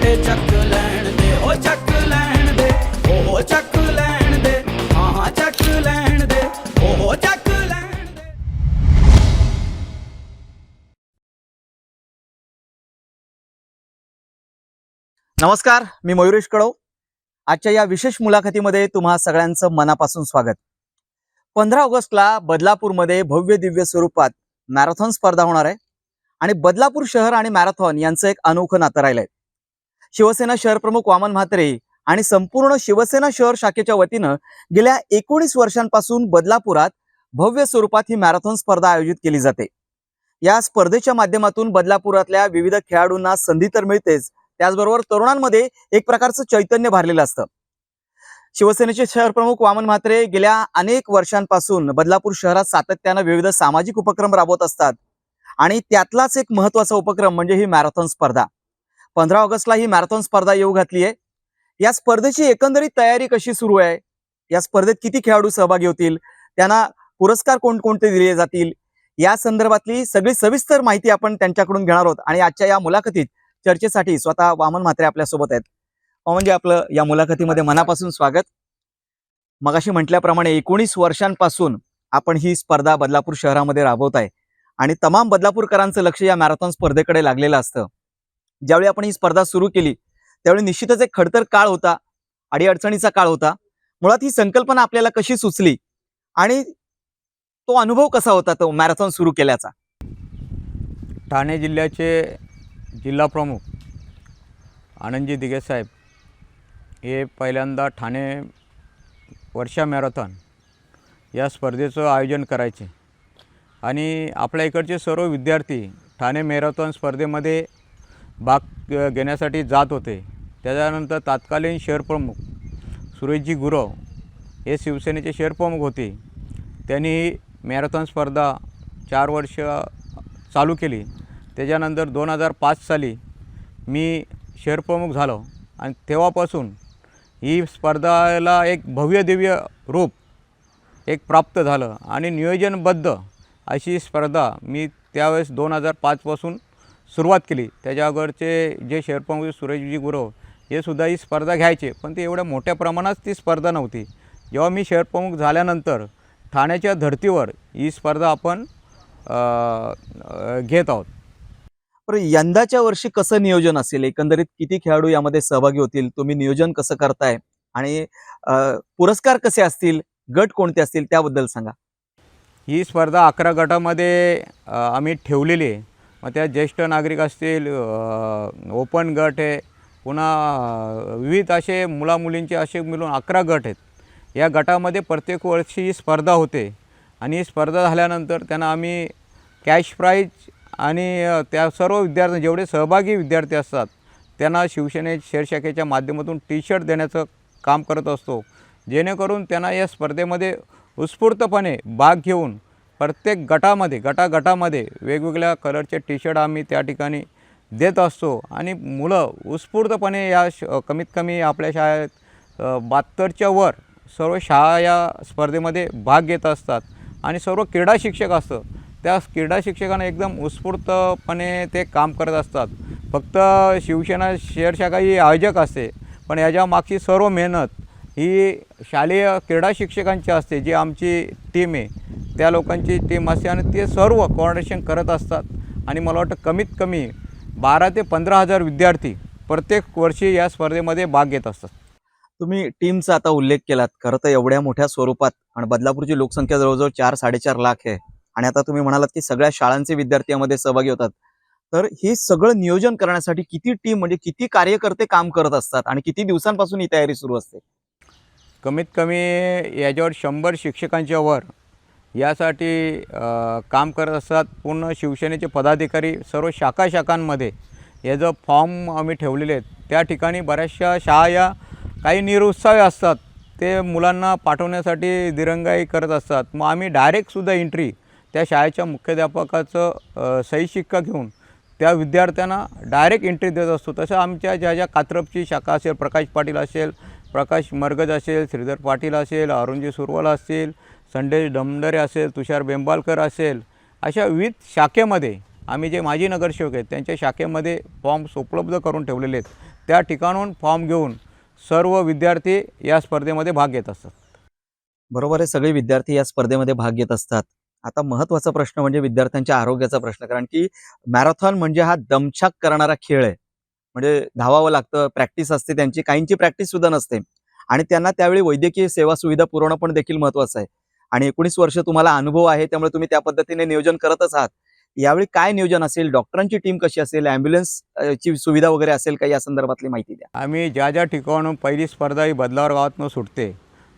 ਮੁੰਡੇ ਚੱਕ ਲੈਣ ਦੇ ਓ ਚੱਕ ਲੈਣ ਦੇ ਓ ਚੱਕ ਲੈਣ ਦੇ ਹਾਂ ਚੱਕ ਲੈਣ ਦੇ ਓ ਚੱਕ ਲੈਣ ਦੇ नमस्कार मी मयुरेश कळव आजच्या या विशेष मुलाखतीमध्ये तुम्हा सगळ्यांचं मनापासून स्वागत. पंधरा ऑगस्टला बदलापूरमध्ये भव्य दिव्य स्वरूपात मॅरेथॉन स्पर्धा होणार आहे. आणि बदलापूर शहर आणि मॅरेथॉन यांचं एक अनोखं नातं राहिलं आहे शिवसेना शहर प्रमुख वामन म्हात्रे आणि संपूर्ण शिवसेना शहर शाखेच्या वतीनं गेल्या एकोणीस वर्षांपासून बदलापुरात भव्य स्वरूपात ही मॅरेथॉन स्पर्धा आयोजित केली जाते. या स्पर्धेच्या माध्यमातून बदलापुरातल्या विविध खेळाडूंना संधी तर मिळतेच त्याचबरोबर तरुणांमध्ये एक प्रकारचं चैतन्य भरलेलं असतं. शिवसेनेचे शहर प्रमुख वामन म्हात्रे गेल्या अनेक वर्षांपासून बदलापूर शहरात सातत्यानं विविध सामाजिक उपक्रम राबवत असतात. आणि त्यातलाच एक महत्त्वाचा उपक्रम म्हणजे ही मॅरेथॉन स्पर्धा. पंधरा ऑगस्टला ही मॅरेथॉन स्पर्धा येऊ घातली आहे. या स्पर्धेची एकंदरीत तयारी कशी सुरू आहे? या स्पर्धेत किती खेळाडू सहभागी होतील? त्यांना पुरस्कार कोणकोणते दिले जातील? या संदर्भातली सगळी सविस्तर माहिती आपण त्यांच्याकडून घेणार आहोत आणि आजच्या या मुलाखतीत चर्चेसाठी स्वतः वामन म्हात्रे आपल्यासोबत आहेत. म्हणजे आपलं या मुलाखतीमध्ये मनापासून स्वागत. मगाशी म्हटल्याप्रमाणे एकोणीस वर्षांपासून आपण ही स्पर्धा बदलापूर शहरामध्ये राबवत आहे आणि तमाम बदलापूरकरांचं लक्ष या मॅरेथॉन स्पर्धेकडे लागलेलं असतं. ज्यावेळी आपण ही स्पर्धा सुरू केली त्यावेळी निश्चितच एक खडतर काळ होता अडीअडचणीचा काळ होता. मुळात ही संकल्पना आपल्याला कशी सुचली आणि तो अनुभव कसा होता तो मॅरेथॉन सुरू केल्याचा? ठाणे जिल्ह्याचे जिल्हा प्रमुख आनंदजी दिगेसाहेब हे पहिल्यांदा ठाणे वर्षा मॅरेथॉन या स्पर्धेचं आयोजन करायचे. आणि आपल्या इकडचे सर्व विद्यार्थी ठाणे मॅरेथॉन स्पर्धेमध्ये भाग घेण्यासाठी जात होते. त्याच्यानंतर तात्कालीन शहर प्रमुख सुरेशजी गुरव हे शिवसेनेचे शहर प्रमुख होते. त्यांनी मॅरेथॉन स्पर्धा चार वर्ष चालू केली. त्याच्यानंतर दोन हजार पाच साली मी शहरप्रमुख झालो आणि तेव्हापासून ही स्पर्धाला एक भव्य दिव्य रूप एक प्राप्त झालं आणि नियोजनबद्ध अशी स्पर्धा मी त्यावेळेस दोन हजार पाचपासून सुरुवात केली. त्याच्या अगोदरचे जे शहरप्रमुख सुरेशजी गुरव हे सुद्धा ही स्पर्धा घ्यायचे. पण ते एवढ्या मोठ्या प्रमाणात ती स्पर्धा नव्हती. जेव्हा मी शहरप्रमुख झाल्यानंतर ठाण्याच्या धर्तीवर ही स्पर्धा आपण घेत आहोत. बरं यंदाच्या वर्षी कसं नियोजन असेल? एकंदरीत किती खेळाडू यामध्ये सहभागी होतील? तुम्ही नियोजन कसं करताय? आणि पुरस्कार कसे असतील? गट कोणते असतील? त्याबद्दल सांगा. ही स्पर्धा अकरा गटामध्ये आम्ही ठेवलेली आहे. मग त्या ज्येष्ठ नागरिक असतील ओपन गट आहे पुन्हा विविध असे मुलामुलींचे असे मिळून अकरा गट आहेत. या गटामध्ये प्रत्येक वर्षी ही स्पर्धा होते आणि ही स्पर्धा झाल्यानंतर त्यांना आम्ही कॅश प्राईज आणि त्या सर्व विद्यार्थी जेवढे सहभागी विद्यार्थी असतात त्यांना शिवसेने शेरशाखेच्या माध्यमातून टी शर्ट देण्याचं काम करत असतो. जेणेकरून त्यांना या स्पर्धेमध्ये उत्स्फूर्तपणे भाग घेऊन प्रत्येक गटामध्ये गटागटामध्ये वेगवेगळ्या कलरचे टी शर्ट आम्ही त्या ठिकाणी देत असतो. आणि मुलं उत्स्फूर्तपणे या श कमीत कमी आपल्या शाळेत बहात्तरच्या वर सर्व शाळा या स्पर्धेमध्ये भाग घेत असतात. आणि सर्व क्रीडा शिक्षक असतं त्या क्रीडा शिक्षकांना एकदम उत्स्फूर्तपणे ते काम करत असतात. फक्त शिवसेना शहर ही आयोजक असते पण याच्या मागची सर्व मेहनत ही शालेय क्रीडा शिक्षकांची असते जी आमची टीम आहे. त्या लोकांची टीम असते आणि ते सर्व कोऑर्डिनेशन करत असतात. आणि मला वाटतं कमीत कमी बारा ते पंधरा हजार विद्यार्थी प्रत्येक वर्षी या स्पर्धेमध्ये भाग घेत असतात. तुम्ही टीमचा आता उल्लेख केलात. खरं तर एवढ्या मोठ्या स्वरूपात आणि बदलापूरची लोकसंख्या जवळजवळ चार साडेचार लाख आहे. आणि आता तुम्ही म्हणालात की सगळ्या शाळांचे विद्यार्थी यामध्ये सहभागी होतात. तर हे सगळं नियोजन करण्यासाठी किती टीम म्हणजे किती कार्यकर्ते काम करत असतात आणि किती दिवसांपासून ही तयारी सुरू असते? कमीत कमी याच्यावर शंभर शिक्षकांच्या वर यासाठी काम करत असतात पूर्ण शिवसेनेचे पदाधिकारी सर्व शाखा शाखांमध्ये याचं फॉर्म आम्ही ठेवलेले आहेत त्या ठिकाणी बऱ्याचशा शाळा या काही निरुत्साही असतात. ते मुलांना पाठवण्यासाठी दिरंगाई करत असतात. मग आम्ही डायरेक्टसुद्धा एंट्री त्या शाळेच्या मुख्याध्यापकाचं सही शिक्का घेऊन त्या विद्यार्थ्यांना डायरेक्ट एंट्री देत असतो. तसं आमच्या ज्या ज्या कात्रपची शाखा असेल प्रकाश पाटील असेल प्रकाश मरगज असेल श्रीधर पाटील असेल अरुणजी सुरवाल असतील संदेश डमडरे असेल तुषार बेंबालकर असेल अशा विविध शाखेमध्ये आम्ही जे माजी नगरसेवक आहेत त्यांच्या शाखेमध्ये फॉर्म्स उपलब्ध करून ठेवलेले आहेत. त्या ठिकाणून फॉर्म घेऊन सर्व विद्यार्थी या स्पर्धेमध्ये भाग घेत असतात. बरोबर आहे सगळे विद्यार्थी या स्पर्धेमध्ये भाग घेत असतात. आता महत्त्वाचा प्रश्न म्हणजे विद्यार्थ्यांच्या आरोग्याचा प्रश्न कारण की मॅरेथॉन म्हणजे हा दमछाक करणारा खेळ आहे. म्हणजे धावावं लागतं प्रॅक्टिस असते त्यांची काहींची प्रॅक्टिस सुद्धा नसते. आणि त्यांना त्यावेळी वैद्यकीय सेवा सुविधा पुरवणं पण देखील महत्वाचं आहे. आणि एकोणीस वर्ष तुम्हाला अनुभव आहे त्यामुळे तुम्ही त्या पद्धतीने नियोजन करतच आहात. यावेळी काय नियोजन असेल? डॉक्टरांची टीम कशी असेल? ॲम्ब्युलन्स ची सुविधा वगैरे असेल का? या संदर्भातली माहिती द्या. आम्ही ज्या ज्या ठिकाणून पहिली स्पर्धा ही बदलावर गावातनं सुटते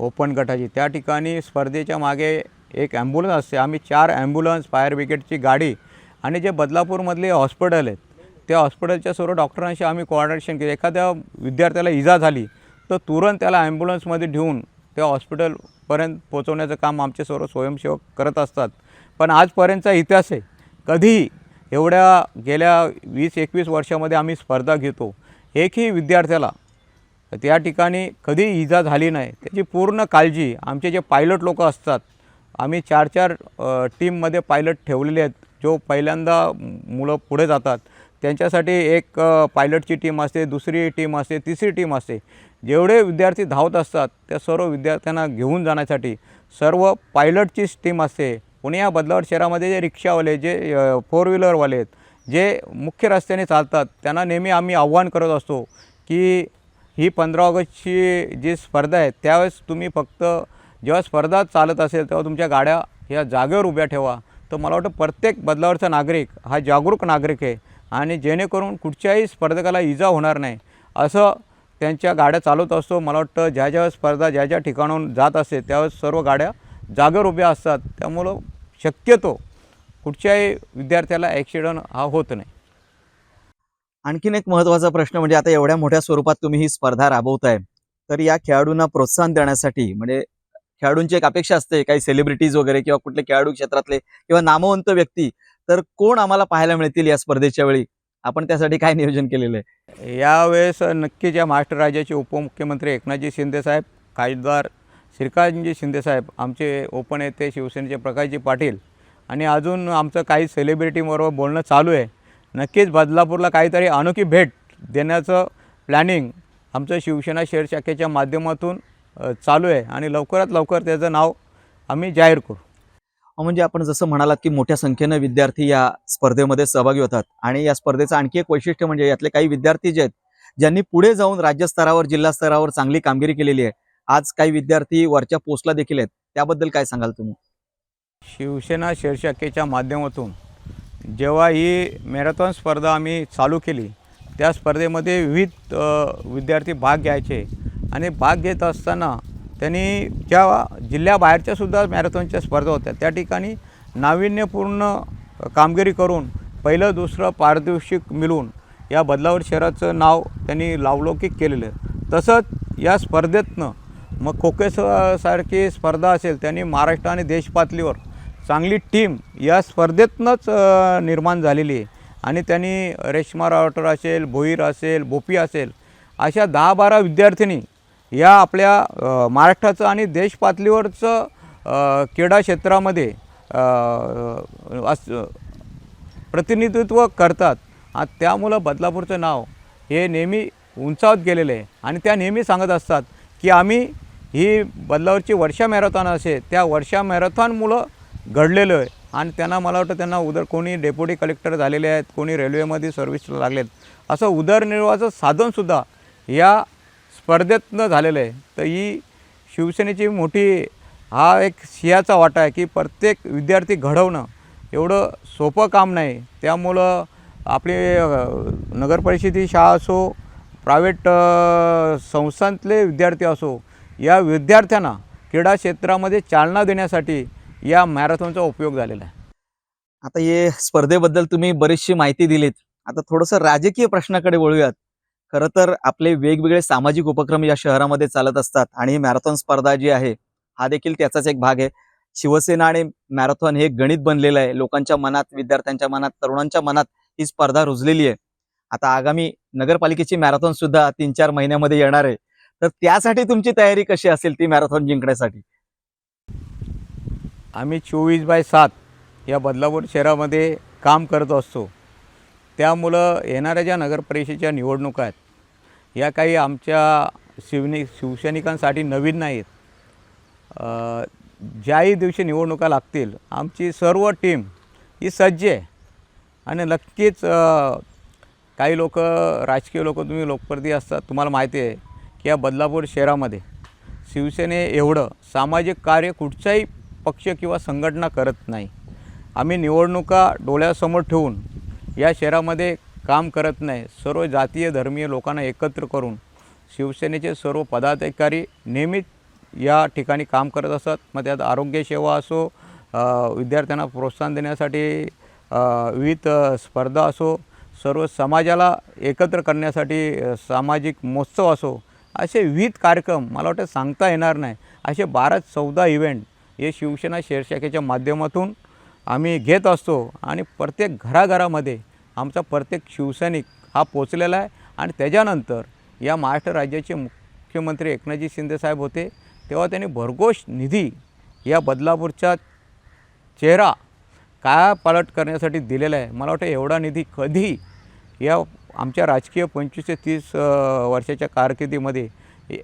ओपन गटाची त्या ठिकाणी स्पर्धेच्या मागे एक ॲम्ब्युलन्स असते. आम्ही चार ॲम्ब्युलन्स फायर ब्रिगेडची गाडी आणि जे बदलापूरमधले हॉस्पिटल आहेत त्या हॉस्पिटलच्या सर्व डॉक्टरांशी आम्ही कोऑर्डिनेशन केलं. एखाद्या विद्यार्थ्याला इजा झाली तर तुरंत त्याला ॲम्ब्युलन्समध्ये घेऊन त्या हॉस्पिटलपर्यंत पोहोचवण्याचं काम आमचे सर्व स्वयंसेवक करत असतात. पण आजपर्यंतचा इतिहास आहे. कधी एवढ्या गेल्या वीस एकवीस वर्षामध्ये आम्ही स्पर्धा घेतो. एकही विद्यार्थ्याला त्या ठिकाणी कधी इजा झाली नाही. त्याची पूर्ण काळजी आमचे जे पायलट लोक असतात आम्ही चार चार टीममध्ये पायलट ठेवलेले आहेत. जो पहिल्यांदा मुलं पुढे जातात. त्यांच्यासाठी एक पायलटची टीम असते दुसरी टीम असते तिसरी टीम असते. जेवढे विद्यार्थी धावत असतात त्या सर्व विद्यार्थ्यांना घेऊन जाण्यासाठी सर्व पायलटचीच टीम असते. पुणे या बदलावर शहरामध्ये जे रिक्षावाले जे फोर व्हीलरवाले आहेत जे मुख्य रस्त्याने चालतात त्यांना नेहमी आम्ही आव्हान करत असतो की ही पंधरा ऑगस्टची जी स्पर्धा आहे त्यावेळेस तुम्ही फक्त जेव्हा स्पर्धा चालत असेल तेव्हा तुमच्या गाड्या ह्या जागेवर उभ्या ठेवा. तर मला वाटतं प्रत्येक बदलावरचा नागरिक हा जागरूक नागरिक आहे. आणि जेणेकरून कुठच्याही स्पर्धकाला इजा होणार नाही. असं त्यांच्या गाड्या चालवत असतो. मला वाटतं ज्या ज्या स्पर्धा ज्या ज्या ठिकाणाहून जात असते त्यावेळेस सर्व गाड्या जागेवर उभ्या असतात. त्यामुळं शक्यतो कुठच्याही विद्यार्थ्याला ॲक्सिडंट हा होत नाही. आणखीन एक महत्त्वाचा प्रश्न म्हणजे आता एवढ्या मोठ्या स्वरूपात तुम्ही ही स्पर्धा राबवताय. तर या खेळाडूंना प्रोत्साहन देण्यासाठी म्हणजे खेळाडूंची एक अपेक्षा असते काही सेलिब्रिटीज वगैरे किंवा कुठले खेळाडू क्षेत्रातले किंवा नामवंत व्यक्ती तर कोण आम्हाला पाहायला मिळतील या स्पर्धेच्या वेळी? आपण त्यासाठी काय नियोजन केलेलं आहे? यावेळेस नक्कीच या महाराष्ट्र राज्याचे उपमुख्यमंत्री एकनाथजी शिंदेसाहेब खासदार श्रीकांतजी शिंदेसाहेब आमचे ओपन शिवसेनेचे प्रकाशजी पाटील आणि अजून आमचं काही सेलिब्रिटीबरोबर बोलणं चालू आहे. नक्कीच बदलापूरला काहीतरी अनोखी भेट देण्याचं प्लॅनिंग आमचं शिवसेना शेअर शाखेच्या माध्यमातून चालू आहे आणि लवकरात लवकर त्याचं नाव आम्ही जाहीर करू. म्हणजे आपण जसं म्हणालात की मोठ्या संख्येनं विद्यार्थी या स्पर्धेमध्ये सहभागी होतात. आणि या स्पर्धेचं आणखी एक वैशिष्ट्य म्हणजे यातले काही विद्यार्थी जे आहेत ज्यांनी पुढे जाऊन राज्यस्तरावर जिल्हा स्तरावर चांगली कामगिरी केलेली आहे. आज काही विद्यार्थी वरच्या पोस्टला देखील आहेत. त्याबद्दल काय सांगाल तुम्ही? शिवसेना शीर्षकेच्या माध्यमातून जेव्हा ही मॅरेथॉन स्पर्धा आम्ही चालू केली त्या स्पर्धेमध्ये विविध विद्यार्थी भाग घ्यायचे. आणि भाग घेत असताना त्यांनी ज्या जिल्ह्याबाहेरच्या सुद्धा मॅरेथॉनच्या स्पर्धा होत्या. त्या ठिकाणी नाविन्यपूर्ण कामगिरी करून पहिलं दुसरं पारितोषिक मिळून या बदलावर शहराचं नाव त्यांनी लावलौकिक केलेलं आहे. तसंच या स्पर्धेतनं मग खोके सारखी स्पर्धा असेल त्यांनी महाराष्ट्र आणि देशपातळीवर चांगली टीम या स्पर्धेतनंच निर्माण झालेली आहे. आणि त्यांनी रेश्मा रावटर असेल भोईर असेल बोपी असेल अशा दहा बारा विद्यार्थिनी या आपल्या महाराष्ट्राचं आणि देश पातळीवरचं क्रीडा क्षेत्रामध्ये अस प्रतिनिधित्व करतात. आणि त्यामुळं बदलापूरचं नाव हे नेहमी उंचावत गेलेलं आहे. आणि त्या नेहमी सांगत असतात की आम्ही ही बदलावरची वर्षा मॅरेथॉन असे त्या वर्षा मॅरेथॉनमुळं घडलेलं आहे. आणि त्यांना मला वाटतं त्यांना उदर कोणी डेप्युटी कलेक्टर झालेले आहेत कोणी रेल्वेमध्ये सर्व्हिसला लागलेत. असं उदरनिर्वाहाचं साधनसुद्धा या स्पर्धेतनं झालेलं आहे. तर ही शिवसेनेची मोठी हा एक सिंहाचा वाटा आहे की प्रत्येक विद्यार्थी घडवणं एवढं सोपं काम नाही. त्यामुळं आपली नगरपरिषदी नगरपरिषदेची शाळा असो प्रायव्हेट संस्थांतले विद्यार्थी असो या विद्यार्थ्यांना क्रीडा क्षेत्रामध्ये चालना देण्यासाठी या मॅरेथॉनचा उपयोग झालेला आहे. आता हे स्पर्धेबद्दल तुम्ही बरीचशी माहिती दिलीत. आता थोडंसं राजकीय प्रश्नाकडे वळूयात. खरं तर आपले वेगवेगळे सामाजिक उपक्रम या शहरामध्ये चालत असतात आणि ही मॅरेथॉन स्पर्धा जी आहे हा देखील त्याचाच एक भाग आहे. शिवसेना आणि मॅरेथॉन हे गणित बनलेलं आहे. लोकांच्या मनात विद्यार्थ्यांच्या मनात तरुणांच्या मनात ही स्पर्धा रुजलेली आहे. आता आगामी नगरपालिकेची मॅरेथॉन सुद्धा तीन चार महिन्यामध्ये येणार आहे. तर त्यासाठी तुमची तयारी कशी असेल ती मॅरेथॉन जिंकण्यासाठी? आम्ही चोवीस बाय सात या बदलापूर शहरामध्ये काम करत असतो. त्यामुळं येणाऱ्या ज्या नगरपरिषदेच्या निवडणुका आहेत या काही आमच्या शिवनी शिवसैनिकांसाठी नवीन नाहीत. ज्याही दिवशी निवडणुका लागतील आमची सर्व टीम ही सज्ज आहे. आणि नक्कीच काही लोक राजकीय लोक तुम्ही लोकप्रती असतात तुम्हाला माहिती आहे की या बदलापूर शहरामध्ये शिवसेने एवढं सामाजिक कार्य कुठचाही पक्ष किंवा संघटना करत नाही. आम्ही निवडणुका डोळ्यासमोर ठेवून या शहरामध्ये काम करत नाही. सर्व जातीय धर्मीय लोकांना एकत्र करून शिवसेनेचे सर्व पदाधिकारी नेहमीच या ठिकाणी काम करत असतात मग त्यात आरोग्यसेवा असो विद्यार्थ्यांना प्रोत्साहन देण्यासाठी विविध स्पर्धा असो सर्व समाजाला एकत्र करण्यासाठी सामाजिक महोत्सव असो असे विविध कार्यक्रम मला वाटतं सांगता येणार नाही. असे बारा चौदा इव्हेंट हे शिवसेना शेरशाखेच्या माध्यमातून आम्ही घेत असतो आणि प्रत्येक घराघरामध्ये आमचा प्रत्येक शिवसैनिक हा पोचलेला आहे. आणि त्याच्यानंतर या महाराष्ट्र राज्याचे मुख्यमंत्री एकनाथजी शिंदेसाहेब होते. तेव्हा त्यांनी भरघोष निधी या बदलापूरचा चेहरा काय पालट करण्यासाठी दिलेला आहे. मला वाटतं एवढा निधी कधी या आमच्या राजकीय पंचवीस ते तीस वर्षाच्या कारकिर्दीमध्ये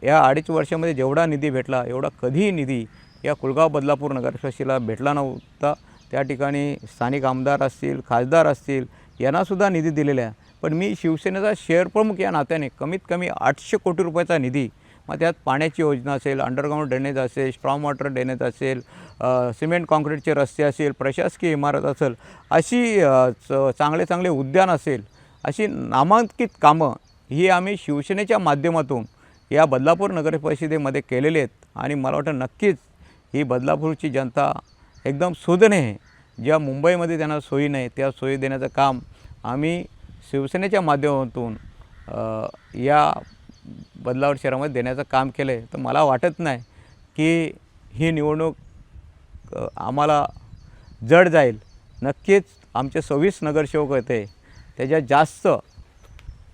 या अडीच वर्षामध्ये जेवढा निधी भेटला एवढा कधीही निधी या कुलगाव बदलापूर नगरपालिकेला भेटला नव्हता. त्या ठिकाणी स्थानिक आमदार असतील खासदार असतील यांनासुद्धा निधी दिलेला आहे. पण मी शिवसेनेचा शेअर प्रमुख या नात्याने कमीत कमी आठशे कोटी रुपयाचा निधी मग त्यात पाण्याची योजना असेल अंडरग्राऊंड ड्रेनेज असेल स्ट्रॉंग वॉटर ड्रेनेज असेल सिमेंट कॉन्क्रीटचे रस्ते असेल प्रशासकीय इमारत असेल अशी च- चांगले चांगले उद्यान असेल अशी नामांकित कामं ही आम्ही शिवसेनेच्या माध्यमातून या बदलापूर नगर परिषदेमध्ये आहेत. आणि मला वाटतं नक्कीच ही बदलापूरची जनता एकदम सुदने आहे ज्या मुंबईमध्ये त्यांना सोयी नाही त्या सोयी देण्याचं काम आम्ही शिवसेनेच्या माध्यमातून या बदलावर शहरामध्ये देण्याचं काम केलं आहे तर मला वाटत नाही की ही निवडणूक आम्हाला जड जाईल. नक्कीच आमचे सव्वीस नगरसेवक होते त्याच्यात जास्त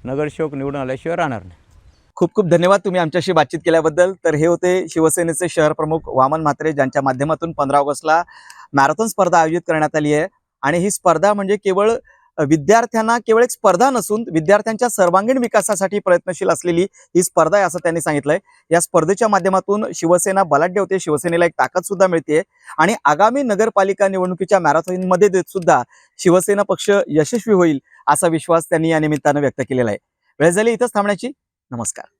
नगरसेवक निवडून आल्याशिवाय राहणार नाही. खूप खूप धन्यवाद तुम्ही आमच्याशी बातचीत केल्याबद्दल. तर हे होते शिवसेनेचे शहर प्रमुख वामन म्हात्रे ज्यांच्या माध्यमातून पंधरा ऑगस्टला मॅरेथॉन स्पर्धा आयोजित करण्यात आली आहे. आणि ही स्पर्धा म्हणजे केवळ विद्यार्थ्यांना केवळ एक स्पर्धा नसून विद्यार्थ्यांच्या सर्वांगीण विकासासाठी प्रयत्नशील असलेली ही स्पर्धा आहे असं त्यांनी सांगितलंय. या स्पर्धेच्या माध्यमातून शिवसेना बलाढ्य होते शिवसेनेला एक ताकद सुद्धा मिळते आणि आगामी नगरपालिका निवडणुकीच्या मॅरेथॉनमध्ये देत सुद्धा शिवसेना पक्ष यशस्वी होईल असा विश्वास त्यांनी या निमित्तानं व्यक्त केलेला आहे. वेळ झाली इथंच थांबण्याची. नमस्कार.